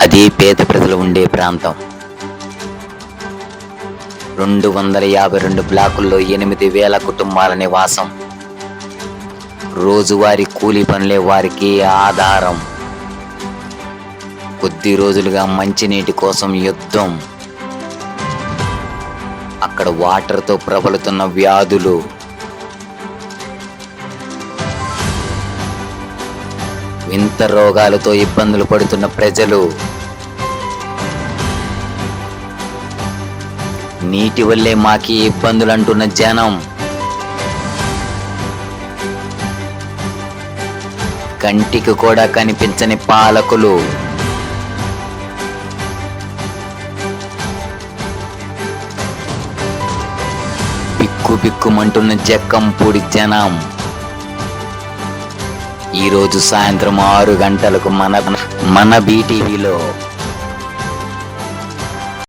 అది పేద ప్రజలు ఉండే ప్రాంతం. రెండు వందల యాభై రెండు బ్లాకుల్లో ఎనిమిది వేల కుటుంబాల నివాసం. రోజువారీ కూలీ పనులే వారికి ఆధారం. కొద్ది రోజులుగా మంచినీటి కోసం యుద్ధం. అక్కడ వాటర్తో ప్రబలుతున్న వ్యాధులు. వింత రోగాలతో ఇబ్బందులు పడుతున్న ప్రజలు. నీటి వల్లే మాకి ఇబ్బందులు అంటున్న జనం. కంటికి కూడా కనిపించని పాలకులు. బిక్కు బిక్కుమంటున్న జక్కంపూడి జనం. ఈరోజు సాయంత్రం ఆరు గంటలకు మన మన బీటీవీలో